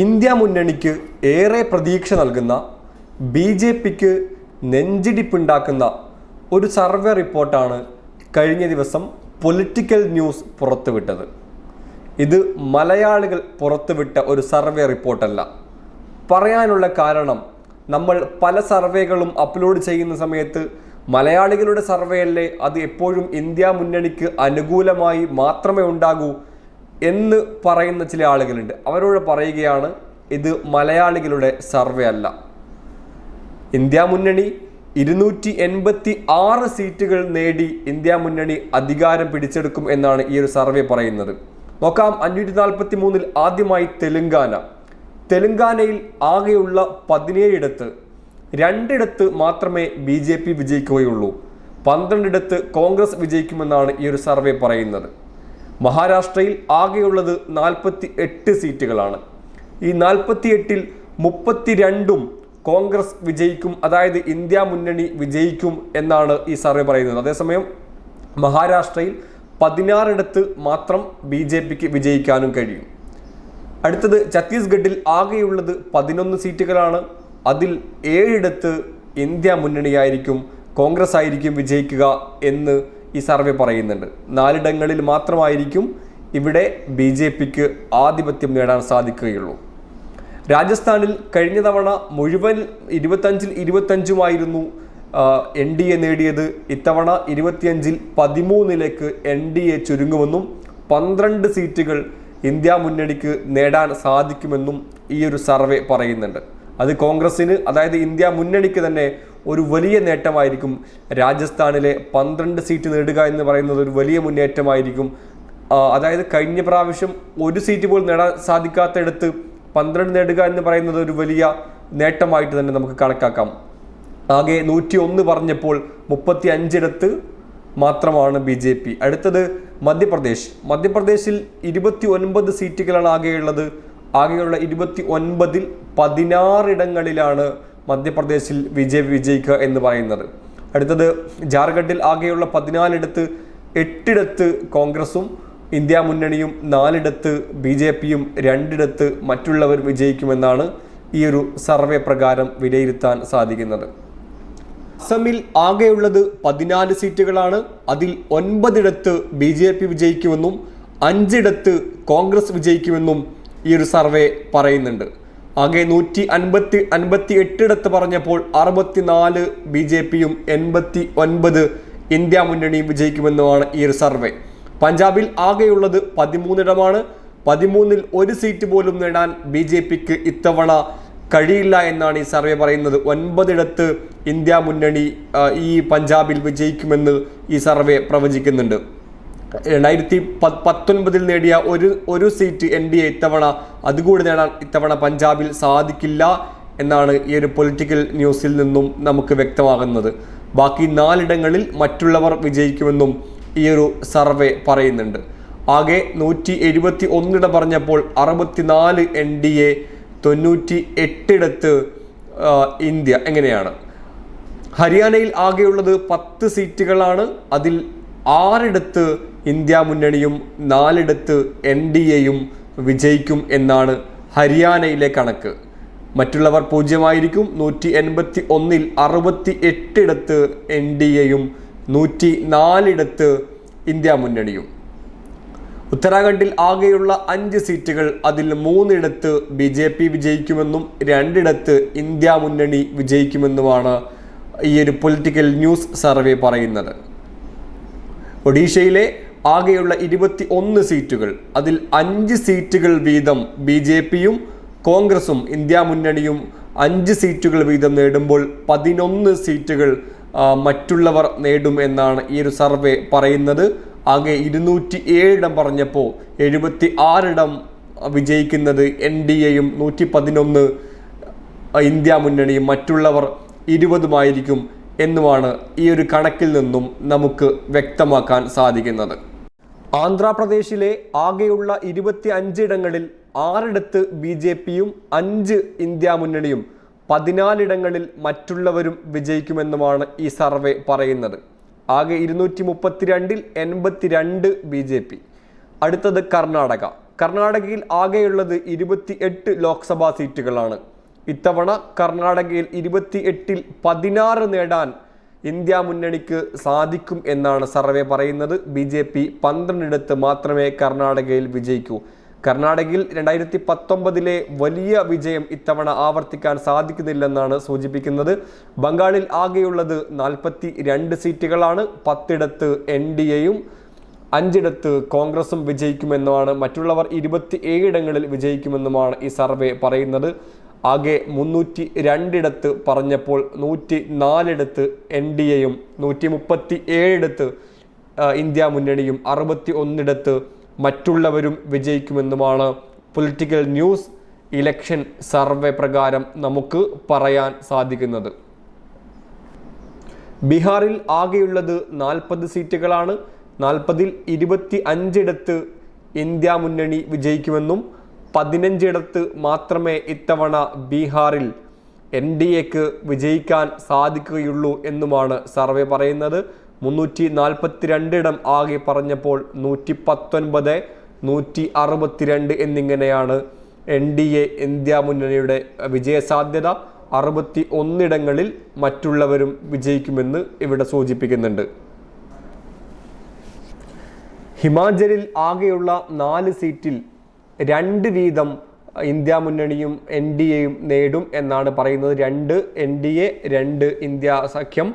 India മുന്നണിക്ക് ഏറെ പ്രതീക്ഷ നൽകുന്ന ബി ജെ പിക്ക് നെഞ്ചിടിപ്പുണ്ടാക്കുന്ന ഒരു സർവേ റിപ്പോർട്ടാണ് കഴിഞ്ഞ ദിവസം പൊളിറ്റിക്കൽ ന്യൂസ് പുറത്തുവിട്ടത്. ഇത് മലയാളികൾ പുറത്തുവിട്ട ഒരു സർവേ റിപ്പോർട്ടല്ല. പറയാനുള്ള കാരണം നമ്മൾ പല സർവേകളും അപ്ലോഡ് ചെയ്യുന്ന സമയത്ത് മലയാളികളുടെ സർവേ അല്ലേ അത് എപ്പോഴും ഇന്ത്യ മുന്നണിക്ക് അനുകൂലമായി മാത്രമേ ഉണ്ടാകൂ എന്ന് പറയുന്ന ചില ആളുകളുണ്ട്. അവരോട് പറയുകയാണ് ഇത് മലയാളികളുടെ സർവേ അല്ല. ഇന്ത്യ മുന്നണി ഇരുന്നൂറ്റി എൺപത്തി ആറ് സീറ്റുകൾ നേടി ഇന്ത്യ മുന്നണി അധികാരം പിടിച്ചെടുക്കും എന്നാണ് ഈ ഒരു സർവേ പറയുന്നത്. നോക്കാം അഞ്ഞൂറ്റി നാൽപ്പത്തി മൂന്നിൽ ആദ്യമായി തെലുങ്കാന. തെലുങ്കാനയിൽ ആകെയുള്ള പതിനേഴിടത്ത് രണ്ടിടത്ത് മാത്രമേ ബി ജെ പി വിജയിക്കുകയുള്ളൂ. പന്ത്രണ്ടിടത്ത് കോൺഗ്രസ് വിജയിക്കുമെന്നാണ് ഈ ഒരു സർവേ പറയുന്നത്. മഹാരാഷ്ട്രയിൽ ആകെയുള്ളത് നാൽപ്പത്തി എട്ട് സീറ്റുകളാണ്. ഈ നാൽപ്പത്തി എട്ടിൽ മുപ്പത്തിരണ്ടും കോൺഗ്രസ് വിജയിക്കും അതായത് ഇന്ത്യ മുന്നണി വിജയിക്കും എന്നാണ് ഈ സർവേ പറയുന്നത്. അതേസമയം മഹാരാഷ്ട്രയിൽ പതിനാറിടത്ത് മാത്രം ബി ജെ പിക്ക് വിജയിക്കാനും കഴിയും. അടുത്തത് ഛത്തീസ്ഗഡിൽ ആകെയുള്ളത് പതിനൊന്ന് സീറ്റുകളാണ്. അതിൽ ഏഴിടത്ത് ഇന്ത്യ മുന്നണിയായിരിക്കും കോൺഗ്രസ് ആയിരിക്കും വിജയിക്കുക എന്ന് ഈ സർവേ പറയുന്നുണ്ട്. നാലിടങ്ങളിൽ മാത്രമായിരിക്കും ഇവിടെ ബി ജെ പിക്ക് ആധിപത്യം നേടാൻ സാധിക്കുകയുള്ളൂ. രാജസ്ഥാനിൽ കഴിഞ്ഞ തവണ മുഴുവൻ ഇരുപത്തഞ്ചിൽ ഇരുപത്തഞ്ചുമായിരുന്നു എൻ ഡി എ നേടിയത്. ഇത്തവണ ഇരുപത്തിയഞ്ചിൽ പതിമൂന്നിലേക്ക് എൻ ഡി എ ചുരുങ്ങുമെന്നും പന്ത്രണ്ട് സീറ്റുകൾ ഇന്ത്യ മുന്നണിക്ക് നേടാൻ സാധിക്കുമെന്നും ഈ ഒരു സർവേ പറയുന്നുണ്ട്. അത് കോൺഗ്രസിന് അതായത് ഇന്ത്യ മുന്നണിക്ക് തന്നെ ഒരു വലിയ നേട്ടമായിരിക്കും. രാജസ്ഥാനിലെ പന്ത്രണ്ട് സീറ്റ് നേടുക എന്ന് പറയുന്നത് ഒരു വലിയ മുന്നേറ്റമായിരിക്കും. അതായത് കഴിഞ്ഞ പ്രാവശ്യം ഒരു സീറ്റ് പോലും നേടാൻ സാധിക്കാത്തയിടത്ത് പന്ത്രണ്ട് നേടുക എന്ന് പറയുന്നത് ഒരു വലിയ നേട്ടമായിട്ട് തന്നെ നമുക്ക് കണക്കാക്കാം. ആകെ നൂറ്റി ഒന്ന് പറഞ്ഞപ്പോൾ മുപ്പത്തി അഞ്ചിടത്ത് മാത്രമാണ് ബി ജെ പി. അടുത്തത് മധ്യപ്രദേശ്. മധ്യപ്രദേശിൽ ഇരുപത്തി ഒൻപത് സീറ്റുകളാണ് ആകെയുള്ളത്. ആകെയുള്ള ഇരുപത്തി ഒൻപതിൽ പതിനാറിടങ്ങളിലാണ് മധ്യപ്രദേശിൽ വിജയ് വിജയിക്കുക എന്ന് പറയുന്നത്. അടുത്തത് ജാർഖണ്ഡിൽ ആകെയുള്ള പതിനാലിടത്ത് എട്ടിടത്ത് കോൺഗ്രസും ഇന്ത്യ മുന്നണിയും നാലിടത്ത് ബി ജെ പിയും രണ്ടിടത്ത് മറ്റുള്ളവർ വിജയിക്കുമെന്നാണ് ഈ ഒരു സർവേ പ്രകാരം വിലയിരുത്താൻ സാധിക്കുന്നത്. അസമിൽ ആകെയുള്ളത് പതിനാല് സീറ്റുകളാണ്. അതിൽ ഒൻപതിടത്ത് ബി ജെ പി വിജയിക്കുമെന്നും അഞ്ചിടത്ത് കോൺഗ്രസ് വിജയിക്കുമെന്നും ഈ ഒരു സർവേ പറയുന്നുണ്ട്. ആകെ നൂറ്റി അൻപത്തി അൻപത്തി എട്ടിടത്ത് പറഞ്ഞപ്പോൾ അറുപത്തിനാല് ബി ജെ പിയും എൺപത്തി ഒൻപത് ഇന്ത്യ മുന്നണിയും വിജയിക്കുമെന്നുമാണ് ഈ ഒരു സർവേ. പഞ്ചാബിൽ ആകെയുള്ളത് പതിമൂന്നിടമാണ്. പതിമൂന്നിൽ ഒരു സീറ്റ് പോലും നേടാൻ ബി ജെ പിക്ക് ഇത്തവണ കഴിയില്ല എന്നാണ് ഈ സർവേ പറയുന്നത്. ഒൻപതിടത്ത് ഇന്ത്യ മുന്നണി ഈ പഞ്ചാബിൽ വിജയിക്കുമെന്ന് ഈ സർവേ പ്രവചിക്കുന്നുണ്ട്. രണ്ടായിരത്തി പത്തൊൻപതിൽ നേടിയ ഒരു ഒരു സീറ്റ് എൻ ഡി എ ഇത്തവണ അതുകൂടി നേടാൻ ഇത്തവണ പഞ്ചാബിൽ സാധിക്കില്ല എന്നാണ് ഈ ഒരു പൊളിറ്റിക്കൽ ന്യൂസിൽ നിന്നും നമുക്ക് വ്യക്തമാകുന്നത്. ബാക്കി നാലിടങ്ങളിൽ മറ്റുള്ളവർ വിജയിക്കുമെന്നും ഈ ഒരു സർവേ പറയുന്നുണ്ട്. ആകെ നൂറ്റി എഴുപത്തി ഒന്നിടം പറഞ്ഞപ്പോൾ അറുപത്തിനാല് എൻ ഡി എ തൊണ്ണൂറ്റി എട്ടിടത്ത് ഇന്ത്യ. എങ്ങനെയാണ്? ഹരിയാനയിൽ ആകെയുള്ളത് പത്ത് സീറ്റുകളാണ് അതിൽ ആറിടത്ത് ഇന്ത്യ മുന്നണിയും നാലിടത്ത് എൻ ഡി എയും വിജയിക്കും എന്നാണ് ഹരിയാനയിലെ കണക്ക്. മറ്റുള്ളവർ പൂജ്യമായിരിക്കും. നൂറ്റി എൺപത്തി ഒന്നിൽ അറുപത്തി എട്ടിടത്ത് എൻ ഡി എയും നൂറ്റി നാലിടത്ത് ഇന്ത്യ മുന്നണിയും. ഉത്തരാഖണ്ഡിൽ ആകെയുള്ള അഞ്ച് സീറ്റുകൾ അതിൽ മൂന്നിടത്ത് ബി ജെ പി വിജയിക്കുമെന്നും രണ്ടിടത്ത് ഇന്ത്യ മുന്നണി വിജയിക്കുമെന്നുമാണ് ഈ ഒരു പൊളിറ്റിക്കൽ ന്യൂസ് സർവേ പറയുന്നത്. ഒഡീഷയിലെ ആകെയുള്ള ഇരുപത്തി ഒന്ന് സീറ്റുകൾ. അതിൽ അഞ്ച് സീറ്റുകൾ വീതം ബി ജെ പിയും കോൺഗ്രസും ഇന്ത്യ മുന്നണിയും അഞ്ച് സീറ്റുകൾ വീതം നേടുമ്പോൾ പതിനൊന്ന് സീറ്റുകൾ മറ്റുള്ളവർ നേടും എന്നാണ് ഈ ഒരു സർവേ പറയുന്നത്. ആകെ ഇരുന്നൂറ്റി ഏഴിടം പറഞ്ഞപ്പോൾ എഴുപത്തി ആറിടം വിജയിക്കുന്നത് എൻ ഡി എയും നൂറ്റി പതിനൊന്ന് ഇന്ത്യ മുന്നണിയും മറ്റുള്ളവർ ഇരുപതുമായിരിക്കും എന്നുമാണ് ഈ ഒരു കണക്കിൽ നിന്നും നമുക്ക് വ്യക്തമാക്കാൻ സാധിക്കുന്നത്. ആന്ധ്രാപ്രദേശിലെ ആകെയുള്ള ഇരുപത്തി അഞ്ചിടങ്ങളിൽ ആറിടത്ത് ബി ജെ പിയും അഞ്ച് ഇന്ത്യ മുന്നണിയും പതിനാലിടങ്ങളിൽ മറ്റുള്ളവരും വിജയിക്കുമെന്നുമാണ് ഈ സർവേ പറയുന്നത്. ആകെ ഇരുന്നൂറ്റി മുപ്പത്തിരണ്ടിൽ എൺപത്തിരണ്ട് ബി ജെ പി. അടുത്തത് കർണാടക. കർണാടകയിൽ ആകെയുള്ളത് ഇരുപത്തി എട്ട് ലോക്സഭാ സീറ്റുകളാണ്. ഇത്തവണ കർണാടകയിൽ ഇരുപത്തി എട്ടിൽ പതിനാറ് നേടാൻ ഇന്ത്യ മുന്നണിക്ക് സാധിക്കും എന്നാണ് സർവേ പറയുന്നത്. ബി ജെ പി പന്ത്രണ്ടിടത്ത് മാത്രമേ കർണാടകയിൽ വിജയിക്കൂ. കർണാടകയിൽ രണ്ടായിരത്തി പത്തൊമ്പതിലെ വലിയ വിജയം ഇത്തവണ ആവർത്തിക്കാൻ സാധിക്കുന്നില്ലെന്നാണ് സൂചിപ്പിക്കുന്നത്. ബംഗാളിൽ ആകെയുള്ളത് നാൽപ്പത്തി രണ്ട് സീറ്റുകളാണ്. പത്തിടത്ത് എൻ ഡി എയും അഞ്ചിടത്ത് കോൺഗ്രസും വിജയിക്കുമെന്നുമാണ് മറ്റുള്ളവർ ഇരുപത്തി ഏഴിടങ്ങളിൽ വിജയിക്കുമെന്നുമാണ് ഈ സർവേ പറയുന്നത്. ആകെ മുന്നൂറ്റി രണ്ടിടത്ത് പറഞ്ഞപ്പോൾ നൂറ്റി നാലിടത്ത് എൻ ഡി എയും നൂറ്റി മുപ്പത്തി ഏഴിടത്ത് ഇന്ത്യ മുന്നണിയും അറുപത്തി ഒന്നിടത്ത് മറ്റുള്ളവരും വിജയിക്കുമെന്നുമാണ് പൊളിറ്റിക്കൽ ന്യൂസ് ഇലക്ഷൻ സർവേ പ്രകാരം നമുക്ക് പറയാൻ സാധിക്കുന്നത്. ബീഹാറിൽ ആകെയുള്ളത് നാൽപ്പത് സീറ്റുകളാണ്. നാൽപ്പതിൽ ഇരുപത്തി അഞ്ചിടത്ത് ഇന്ത്യ മുന്നണി വിജയിക്കുമെന്നും പതിനഞ്ചിടത്ത് മാത്രമേ ഇത്തവണ ബീഹാറിൽ എൻ ഡി എക്ക് വിജയിക്കാൻ സാധിക്കുകയുള്ളൂ എന്നുമാണ് സർവേ പറയുന്നത്. മുന്നൂറ്റി നാൽപ്പത്തിരണ്ടിടം ആകെ പറഞ്ഞപ്പോൾ നൂറ്റി പത്തൊൻപത് നൂറ്റി അറുപത്തിരണ്ട് എന്നിങ്ങനെയാണ് എൻ ഡി എ ഇന്ത്യ മുന്നണിയുടെ വിജയസാധ്യത. അറുപത്തി ഒന്നിടങ്ങളിൽ മറ്റുള്ളവരും വിജയിക്കുമെന്ന് ഇവിടെ സൂചിപ്പിക്കുന്നുണ്ട്. ഹിമാചലിൽ ആകെയുള്ള നാല് സീറ്റിൽ രണ്ട് വീതം ഇന്ത്യ മുന്നണിയും എൻ ഡി എയും നേടും എന്നാണ് പറയുന്നത്. രണ്ട് എൻ ഡി എ രണ്ട് ഇന്ത്യ സഖ്യം.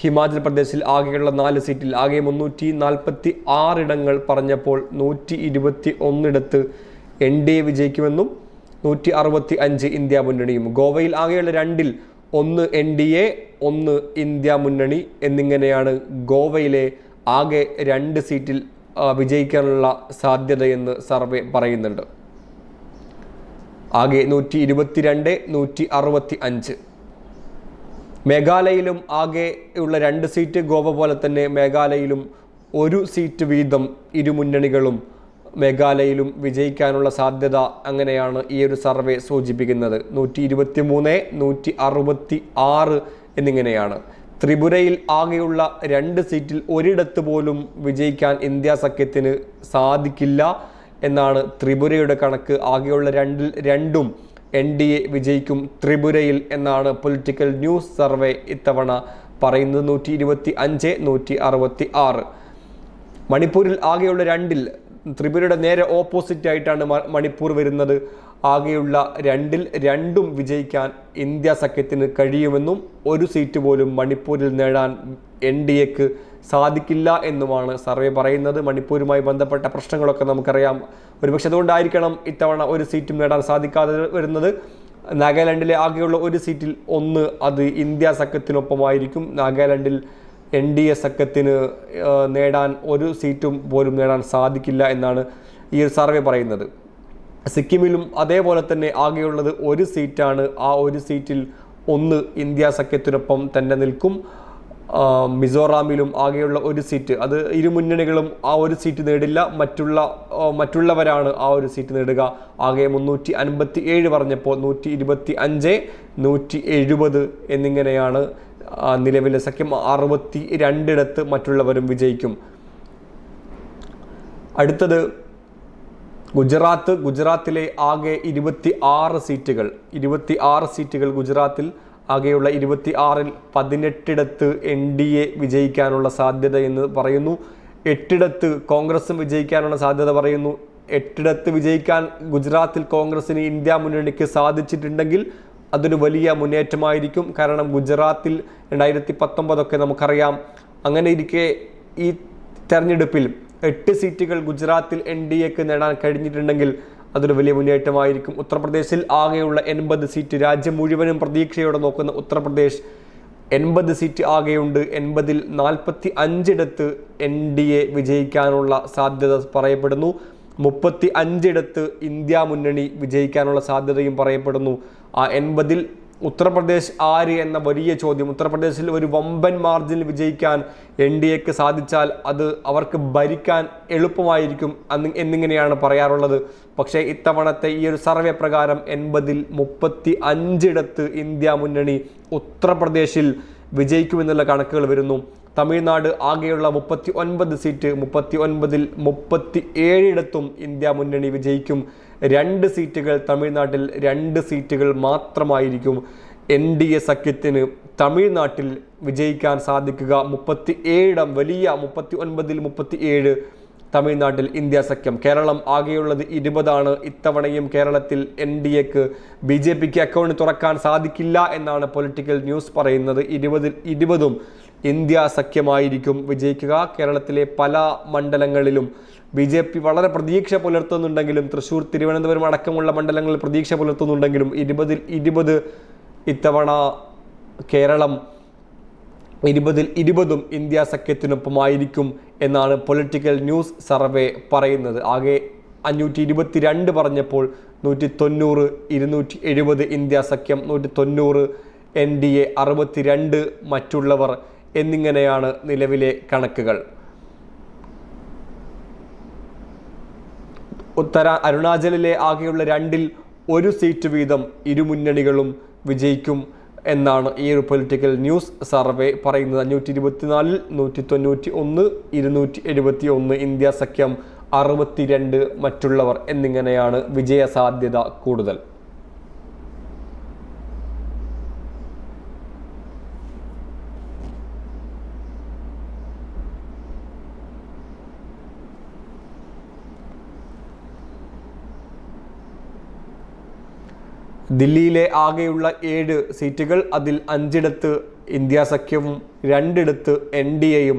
ഹിമാചൽ പ്രദേശിൽ ആകെയുള്ള നാല് സീറ്റിൽ ആകെ മുന്നൂറ്റി നാൽപ്പത്തി ആറിടങ്ങൾ പറഞ്ഞപ്പോൾ നൂറ്റി ഇരുപത്തി ഒന്നിടത്ത് എൻ ഡി എ വിജയിക്കുമെന്നും നൂറ്റി അറുപത്തി അഞ്ച് ഇന്ത്യ മുന്നണിയും. ഗോവയിൽ ആകെയുള്ള രണ്ടിൽ ഒന്ന് എൻ ഡി എ ഒന്ന് ഇന്ത്യ മുന്നണി എന്നിങ്ങനെയാണ് ഗോവയിലെ ആകെ രണ്ട് സീറ്റിൽ വിജയിക്കാനുള്ള സാധ്യതയെന്ന് സർവേ പറയുന്നുണ്ട്. ആകെ നൂറ്റി ഇരുപത്തിരണ്ട് നൂറ്റി അറുപത്തി അഞ്ച് മേഘാലയയിലും ആകെ ഉള്ള രണ്ട് സീറ്റ് ഗോവ പോലെ തന്നെ മേഘാലയയിലും ഒരു സീറ്റ് വീതം ഇരു മുന്നണികളും മേഘാലയയിലും വിജയിക്കാനുള്ള സാധ്യത അങ്ങനെയാണ് ഈ ഒരു സർവേ സൂചിപ്പിക്കുന്നത്. നൂറ്റി ഇരുപത്തി മൂന്ന് നൂറ്റി അറുപത്തി ആറ് എന്നിങ്ങനെയാണ്. ത്രിപുരയിൽ ആകെയുള്ള രണ്ട് സീറ്റിൽ ഒരിടത്ത് പോലും വിജയിക്കാൻ ഇന്ത്യ സഖ്യത്തിന് സാധിക്കില്ല എന്നാണ് ത്രിപുരയുടെ കണക്ക്. ആകെയുള്ള രണ്ടിൽ രണ്ടും എൻ ഡി എ വിജയിക്കും ത്രിപുരയിൽ എന്നാണ് പൊളിറ്റിക്കൽ ന്യൂസ് സർവേ ഇത്തവണ പറയുന്നത്. നൂറ്റി ഇരുപത്തി അഞ്ച് നൂറ്റി അറുപത്തി ആറ് മണിപ്പൂരിൽ ആകെയുള്ള രണ്ടിൽ ത്രിപുരയുടെ നേരെ ഓപ്പോസിറ്റ് ആയിട്ടാണ് മണിപ്പൂർ വരുന്നത്. ആകെയുള്ള രണ്ടിൽ രണ്ടും വിജയിക്കാൻ ഇന്ത്യ സഖ്യത്തിന് കഴിയുമെന്നും ഒരു സീറ്റ് പോലും മണിപ്പൂരിൽ നേടാൻ എൻ ഡി എക്ക് സാധിക്കില്ല എന്നുമാണ് സർവേ പറയുന്നത്. മണിപ്പൂരുമായി ബന്ധപ്പെട്ട പ്രശ്നങ്ങളൊക്കെ നമുക്കറിയാം. ഒരുപക്ഷെ അതുകൊണ്ടായിരിക്കണം ഇത്തവണ ഒരു സീറ്റും നേടാൻ സാധിക്കാതെ വരുന്നത്. നാഗാലാൻഡിലെ ആകെയുള്ള ഒരു സീറ്റിൽ ഒന്ന് അത് ഇന്ത്യ സഖ്യത്തിനൊപ്പമായിരിക്കും. നാഗാലാൻഡിൽ എൻ ഡി എ സഖ്യത്തിന് നേടാൻ ഒരു സീറ്റും പോലും നേടാൻ സാധിക്കില്ല എന്നാണ് ഈ ഒരു സർവേ പറയുന്നത്. സിക്കിമിലും അതേപോലെ തന്നെ ആകെയുള്ളത് ഒരു സീറ്റാണ്. ആ ഒരു സീറ്റിൽ ഒന്ന് ഇന്ത്യ സഖ്യത്തിനൊപ്പം തന്നെ നിൽക്കും. മിസോറാമിലും ആകെയുള്ള ഒരു സീറ്റ്. അത് ഇരു മുന്നണികളും ആ ഒരു സീറ്റ് നേടില്ല. മറ്റുള്ള മറ്റുള്ളവരാണ് ആ ഒരു സീറ്റ് നേടുക. ആകെ മുന്നൂറ്റി അൻപത്തി ഏഴ് പറഞ്ഞപ്പോൾ നൂറ്റി ഇരുപത്തി അഞ്ച് നൂറ്റി എഴുപത് എന്നിങ്ങനെയാണ് നിലവിലെ സഖ്യം. അറുപത്തി രണ്ടിടത്ത് മറ്റുള്ളവരും വിജയിക്കും. അടുത്തത് ഗുജറാത്ത് ഗുജറാത്തിലെ ആകെ ഇരുപത്തി ആറ് സീറ്റുകൾ ഇരുപത്തി ആറ് സീറ്റുകൾ ഗുജറാത്തിൽ ആകെയുള്ള ഇരുപത്തി ആറിൽ പതിനെട്ടിടത്ത് എൻ ഡി എ വിജയിക്കാനുള്ള സാധ്യത എന്ന് പറയുന്നു. എട്ടിടത്ത് കോൺഗ്രസും വിജയിക്കാനുള്ള സാധ്യത പറയുന്നു. എട്ടിടത്ത് വിജയിക്കാൻ ഗുജറാത്തിൽ കോൺഗ്രസിന് ഇന്ത്യ മുന്നണിക്ക് സാധിച്ചിട്ടുണ്ടെങ്കിൽ അതൊരു വലിയ മുന്നേറ്റമായിരിക്കും. കാരണം ഗുജറാത്തിൽ രണ്ടായിരത്തി പത്തൊമ്പതൊക്കെ നമുക്കറിയാം. അങ്ങനെ ഇരിക്കെ ഈ തെരഞ്ഞെടുപ്പിൽ എട്ട് സീറ്റുകൾ ഗുജറാത്തിൽ എൻ ഡി എക്ക് നേടാൻ കഴിഞ്ഞിട്ടുണ്ടെങ്കിൽ അതൊരു വലിയ മുന്നേറ്റമായിരിക്കും. ഉത്തർപ്രദേശിൽ ആകെയുള്ള എൺപത് സീറ്റ് രാജ്യം മുഴുവനും പ്രതീക്ഷയോടെ നോക്കുന്ന ഉത്തർപ്രദേശ് എൺപത് സീറ്റ് ആകെയുണ്ട്. എൺപതിൽ നാൽപ്പത്തി അഞ്ചിടത്ത് എൻ ഡി എ വിജയിക്കാനുള്ള സാധ്യത പറയപ്പെടുന്നു. മുപ്പത്തി അഞ്ചിടത്ത് ഇന്ത്യ മുന്നണി വിജയിക്കാനുള്ള സാധ്യതയും പറയപ്പെടുന്നു. ആ എൺപതിൽ ഉത്തർപ്രദേശ് ആര് എന്ന വലിയ ചോദ്യം. ഉത്തർപ്രദേശിൽ ഒരു വമ്പൻ മാർജിനിൽ വിജയിക്കാൻ എൻ ഡി എക്ക് സാധിച്ചാൽ അത് അവർക്ക് ഭരിക്കാൻ എളുപ്പമായിരിക്കും അന്ന് എന്നിങ്ങനെയാണ് പറയാറുള്ളത്. പക്ഷേ ഇത്തവണത്തെ ഈ ഒരു സർവേ പ്രകാരം എൺപതിൽ മുപ്പത്തി അഞ്ചിടത്ത് ഇന്ത്യ മുന്നണി ഉത്തർപ്രദേശിൽ വിജയിക്കുമെന്നുള്ള കണക്കുകൾ വരുന്നു. തമിഴ്നാട് ആകെയുള്ള മുപ്പത്തി ഒൻപത് സീറ്റ് മുപ്പത്തി ഒൻപതിൽ മുപ്പത്തി ഏഴിടത്തും ഇന്ത്യ മുന്നണി വിജയിക്കും. രണ്ട് സീറ്റുകൾ തമിഴ്നാട്ടിൽ രണ്ട് സീറ്റുകൾ മാത്രമായിരിക്കും എൻ ഡി എ സഖ്യത്തിന് തമിഴ്നാട്ടിൽ വിജയിക്കാൻ സാധിക്കുക. മുപ്പത്തി ഏഴിടം വലിയ മുപ്പത്തി ഒൻപതിൽ മുപ്പത്തി ഏഴ് തമിഴ്നാട്ടിൽ ഇന്ത്യ സഖ്യം. കേരളം ആകെയുള്ളത് ഇരുപതാണ്. ഇത്തവണയും കേരളത്തിൽ എൻ ഡി എക്ക് ബി ജെ പിക്ക് അക്കൗണ്ട് തുറക്കാൻ സാധിക്കില്ല എന്നാണ് പൊളിറ്റിക്കൽ ന്യൂസ് പറയുന്നത്. ഇരുപതിൽ ഇരുപതും ഇന്ത്യ സഖ്യമായിരിക്കും വിജയിക്കുക. കേരളത്തിലെ പല മണ്ഡലങ്ങളിലും ബി ജെ പി വളരെ പ്രതീക്ഷ പുലർത്തുന്നുണ്ടെങ്കിലും തൃശ്ശൂർ തിരുവനന്തപുരം അടക്കമുള്ള മണ്ഡലങ്ങളിൽ പ്രതീക്ഷ പുലർത്തുന്നുണ്ടെങ്കിലും ഇരുപതിൽ ഇരുപത് ഇത്തവണ കേരളം ഇരുപതിൽ ഇരുപതും ഇന്ത്യ സഖ്യത്തിനൊപ്പമായിരിക്കും എന്നാണ് പൊളിറ്റിക്കൽ ന്യൂസ് സർവേ പറയുന്നത്. ആകെ അഞ്ഞൂറ്റി ഇരുപത്തിരണ്ട് പറഞ്ഞപ്പോൾ നൂറ്റി തൊണ്ണൂറ് ഇരുന്നൂറ്റി എഴുപത് ഇന്ത്യ സഖ്യം നൂറ്റി തൊണ്ണൂറ് എൻ ഡി എ അറുപത്തിരണ്ട് മറ്റുള്ളവർ എന്നിങ്ങനെയാണ് നിലവിലെ കണക്കുകൾ. ഉത്തര അരുണാചലിലെ ആകെയുള്ള രണ്ടിൽ ഒരു സീറ്റ് വീതം ഇരുമുന്നണികളും വിജയിക്കും എന്നാണ് ഈ ഒരു പൊളിറ്റിക്കൽ ന്യൂസ് സർവേ പറയുന്നത്. അഞ്ഞൂറ്റി ഇരുപത്തിനാലിൽ നൂറ്റി തൊണ്ണൂറ്റി ഒന്ന് ഇരുന്നൂറ്റി എഴുപത്തി ഒന്ന് ഇന്ത്യ സഖ്യം അറുപത്തിരണ്ട് മറ്റുള്ളവർ എന്നിങ്ങനെയാണ് വിജയ സാധ്യത കൂടുതൽ. ദില്ലിയിലെ ആകെയുള്ള ഏഴ് സീറ്റുകൾ അതിൽ അഞ്ചിടത്ത് ഇന്ത്യ സഖ്യവും രണ്ടിടത്ത് എൻ ഡി എയും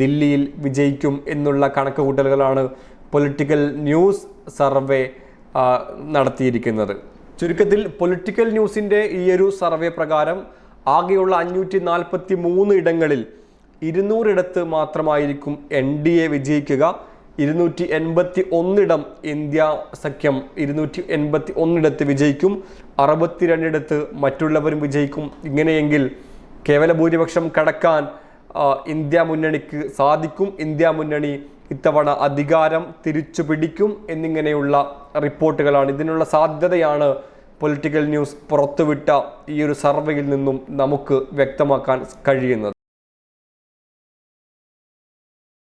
ദില്ലിയിൽ വിജയിക്കും എന്നുള്ള കണക്കുകൂട്ടലുകളാണ് പൊളിറ്റിക്കൽ ന്യൂസ് സർവേ നടത്തിയിരിക്കുന്നത്. ചുരുക്കത്തിൽ പൊളിറ്റിക്കൽ ന്യൂസിന്റെ ഈയൊരു സർവേ പ്രകാരം ആകെയുള്ള അഞ്ഞൂറ്റി നാൽപ്പത്തി മൂന്ന് ഇടങ്ങളിൽ ഇരുന്നൂറിടത്ത് മാത്രമായിരിക്കും എൻ ഡി എ വിജയിക്കുക. ഇരുന്നൂറ്റി എൺപത്തി ഒന്നിടം ഇന്ത്യ സഖ്യം ഇരുന്നൂറ്റി എൺപത്തി ഒന്നിടത്ത് വിജയിക്കും അറുപത്തിരണ്ടിടത്ത് മറ്റുള്ളവരും വിജയിക്കും. ഇങ്ങനെയെങ്കിൽ കേവല ഭൂരിപക്ഷം കടക്കാൻ ഇന്ത്യ മുന്നണിക്ക് സാധിക്കും. ഇന്ത്യ മുന്നണി ഇത്തവണ അധികാരം തിരിച്ചു പിടിക്കും എന്നിങ്ങനെയുള്ള റിപ്പോർട്ടുകളാണ്. ഇതിനുള്ള സാധ്യതയാണ് പൊളിറ്റിക്കൽ ന്യൂസ് പുറത്തുവിട്ട ഈ ഒരു സർവേയിൽ നിന്നും നമുക്ക് വ്യക്തമാക്കാൻ കഴിയുന്നത്.